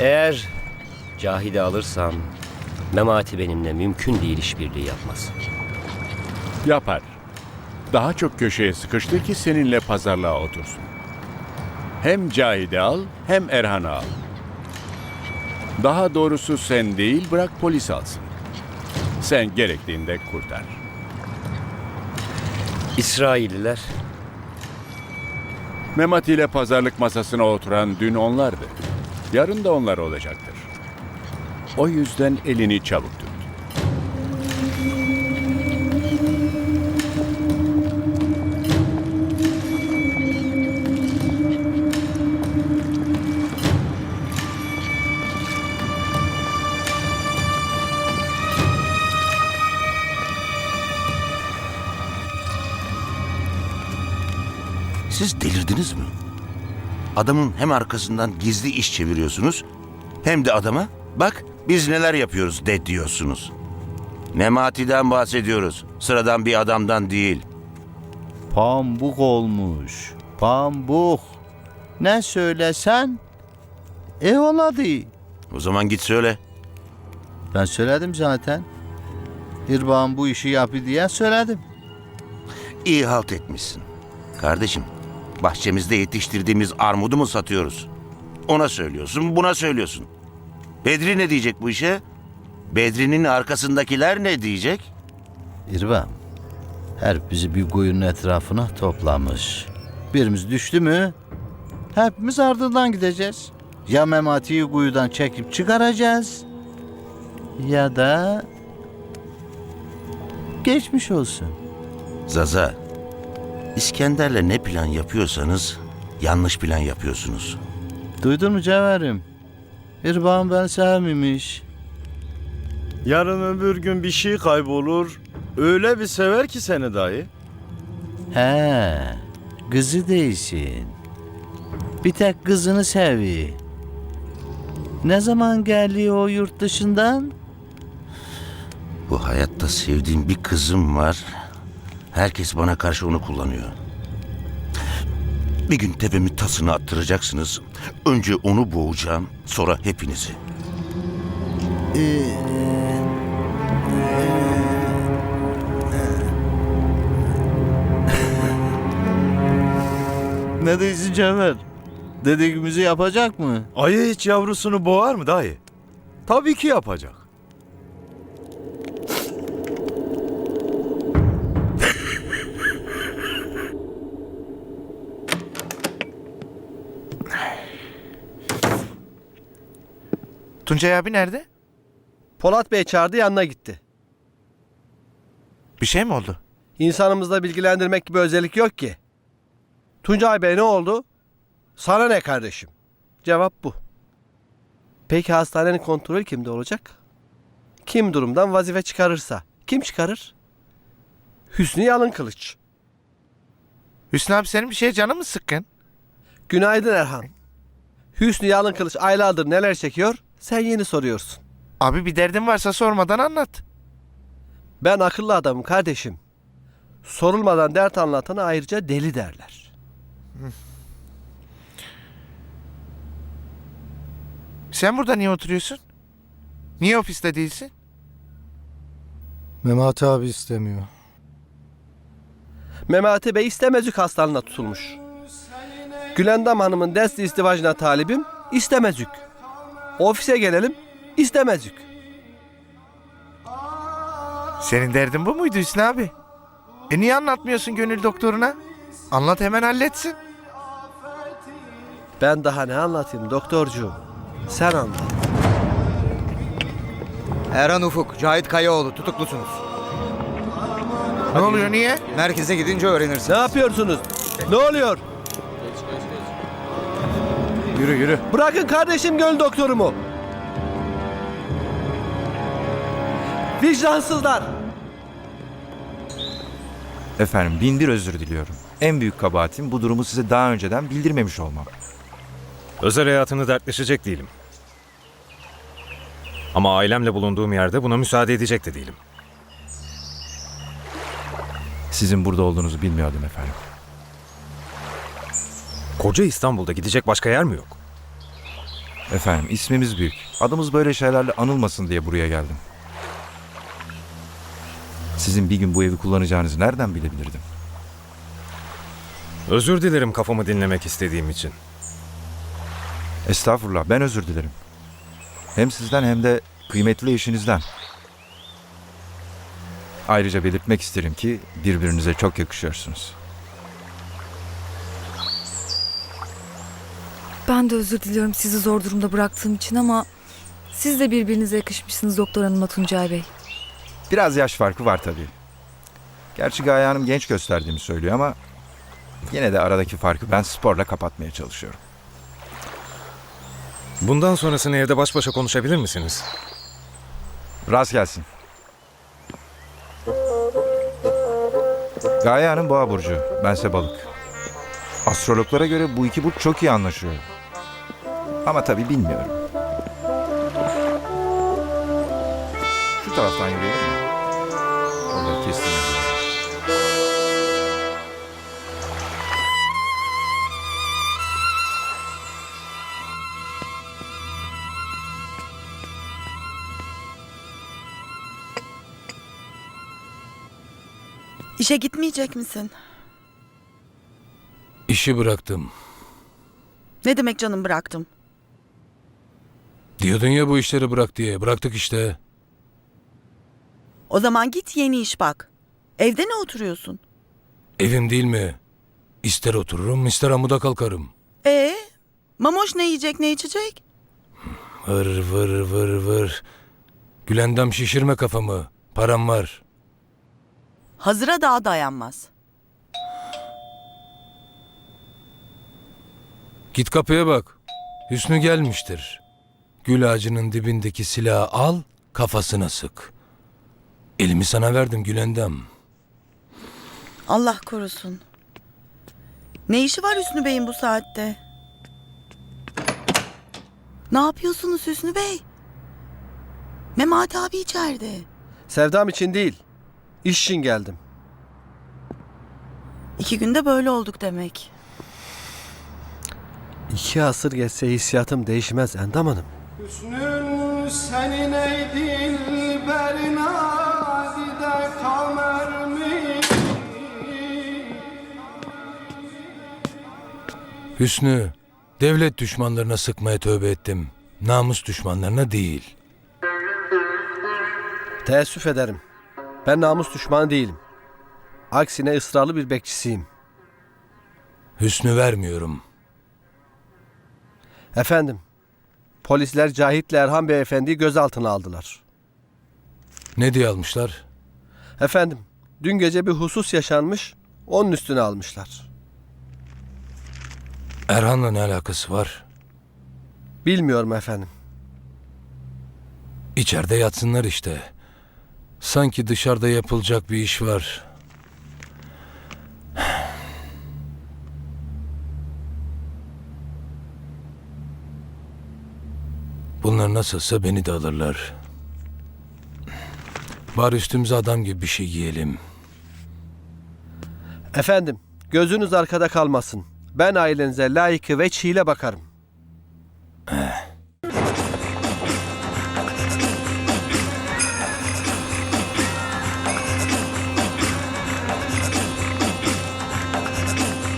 Eğer Cahide alırsam Memati benimle mümkün değil işbirliği yapmaz. Yapar. Daha çok köşeye sıkıştı ki seninle pazarlığa otursun. Hem Cahide al hem Erhan'ı al. Daha doğrusu sen değil bırak polis alsın. Sen gerektiğinde kurtar. İsrailliler Memati ile pazarlık masasına oturan dün onlardı. Yarın da onlar olacaktır. O yüzden elini çabuk tut. Siz delirdiniz mi? Adamın hem arkasından gizli iş çeviriyorsunuz hem de adama bak biz neler yapıyoruz de diyorsunuz. Memati'den bahsediyoruz. Sıradan bir adamdan değil. Pambuk olmuş. Pambuk. Ne söylesen e oladı. O zaman git söyle. Ben söyledim zaten. İrban bu işi yapı diye söyledim. İyi halt etmişsin. Kardeşim, bahçemizde yetiştirdiğimiz armudu mu satıyoruz? Ona söylüyorsun, buna söylüyorsun. Bedri ne diyecek bu işe? Bedri'nin arkasındakiler ne diyecek? İrban her bizi bir kuyunun etrafına toplamış. Birimiz düştü mü hepimiz ardından gideceğiz. Ya Memati'yi kuyudan çekip çıkaracağız ya da geçmiş olsun. Zaza, İskender'le ne plan yapıyorsanız yanlış plan yapıyorsunuz. Duydun mu Cevherim? İrban beni sevmemiş. Yarın öbür gün bir şey kaybolur. Öyle bir sever ki seni dayı. He, kızı değilsin. Bir tek kızını sevi. Ne zaman geldi o yurt dışından? Bu hayatta sevdiğim bir kızım var. Herkes bana karşı onu kullanıyor. Bir gün tepemi tasını attıracaksınız. Önce onu boğacağım, sonra hepinizi. Ne diyorsun Cevher? Dediğimizi yapacak mı? Ayı hiç yavrusunu boğar mı dayı? Tabii ki yapacak. Tuncay abi nerede? Polat Bey çağırdı yanına gitti. Bir şey mi oldu? İnsanımızda bilgilendirmek gibi özellik yok ki. Tuncay Bey ne oldu? Sana ne kardeşim? Cevap bu. Peki hastanenin kontrolü kimde olacak? Kim durumdan vazife çıkarırsa. Kim çıkarır? Hüsnü Yalın Kılıç. Hüsnü abi senin bir şeye canın mı sıkkın? Günaydın Erhan. Hüsnü Yalın Kılıç aylardır neler çekiyor? Sen yeni soruyorsun. Abi bir derdin varsa sormadan anlat. Ben akıllı adamım kardeşim. Sorulmadan dert anlatana ayrıca deli derler. Sen burada niye oturuyorsun? Niye ofiste değilsin? Memati abi istemiyor. Memati Bey istemezük hastalığına tutulmuş. Gülendam Hanım'ın desti istivacına talibim istemezük. Ofise gelelim istemezük. Senin derdin bu muydu Hüsnü abi? E niye anlatmıyorsun gönül doktoruna? Anlat hemen halletsin. Ben daha ne anlatayım doktorcuğum? Sen anlat. Erhan Ufuk, Cahit Kayaoğlu tutuklusunuz. Ne oluyor niye? Merkeze gidince öğrenirsiniz. Ne yapıyorsunuz? Ne oluyor? Yürü yürü. Bırakın kardeşim göl doktorumu. Vicdansızlar. Efendim bin bir özür diliyorum. En büyük kabahatim bu durumu size daha önceden bildirmemiş olmam. Özel hayatını dertleşecek değilim. Ama ailemle bulunduğum yerde buna müsaade edecek de değilim. Sizin burada olduğunuzu bilmiyordum efendim. Koca İstanbul'da gidecek başka yer mi yok? Efendim ismimiz büyük. Adımız böyle şeylerle anılmasın diye buraya geldim. Sizin bir gün bu evi kullanacağınızı nereden bilebilirdim? Özür dilerim kafamı dinlemek istediğim için. Estağfurullah ben özür dilerim. Hem sizden hem de kıymetli eşinizden. Ayrıca belirtmek isterim ki birbirinize çok yakışıyorsunuz. Ben de özür diliyorum sizi zor durumda bıraktığım için ama siz de birbirinize yakışmışsınız Doktor Hanım'la Tuncay Bey. Biraz yaş farkı var tabii. Gerçi Gaye Hanım genç gösterdiğimi söylüyor ama yine de aradaki farkı ben sporla kapatmaya çalışıyorum. Bundan sonrasını evde baş başa konuşabilir misiniz? Rast gelsin. Gaye Hanım boğa burcu, bense balık. Astrologlara göre bu iki burç çok iyi anlaşıyor. Ama tabii bilmiyorum. Şu taraftan yürüyelim mi? Orada kestim. İşe gitmeyecek misin? İşi bıraktım. Ne demek canım bıraktım? Diyordun ya bu işleri bırak diye. Bıraktık işte. O zaman git yeni iş bak. Evde ne oturuyorsun? Evim değil mi? İster otururum ister amuda kalkarım. Ee, Mamoş ne yiyecek ne içecek? Vır vır vır vır. Gülendam şişirme kafamı. Param var. Hazıra daha dayanmaz. Git kapıya bak. Hüsnü gelmiştir. Gül ağacının dibindeki silahı al, kafasına sık. Elimi sana verdim Gülendam. Allah korusun. Ne işi var Hüsnü Bey'in bu saatte? Ne yapıyorsunuz Hüsnü Bey? Memati abi içeride. Sevdam için değil. İş için geldim. İki günde böyle olduk demek. İki asır geçse hissiyatım değişmez Endam Hanım. Hüsnün senin ey dilberin adide kamer mi? Hüsnü, devlet düşmanlarına sıkmaya tövbe ettim. Namus düşmanlarına değil. Teessüf ederim. Ben namus düşmanı değilim. Aksine ısrarlı bir bekçisiyim. Hüsnü vermiyorum. Efendim, polisler Cahit'le Erhan Beyefendi'yi gözaltına aldılar. Ne diye almışlar? Efendim, dün gece bir husus yaşanmış, onun üstüne almışlar. Erhan'la ne alakası var? Bilmiyorum efendim. İçeride yatsınlar işte. Sanki dışarıda yapılacak bir iş var. Bunlar nasılsa beni de alırlar. Bari üstümüze adam gibi bir şey giyelim. Efendim, gözünüz arkada kalmasın. Ben ailenize layıkı ve çiğle bakarım.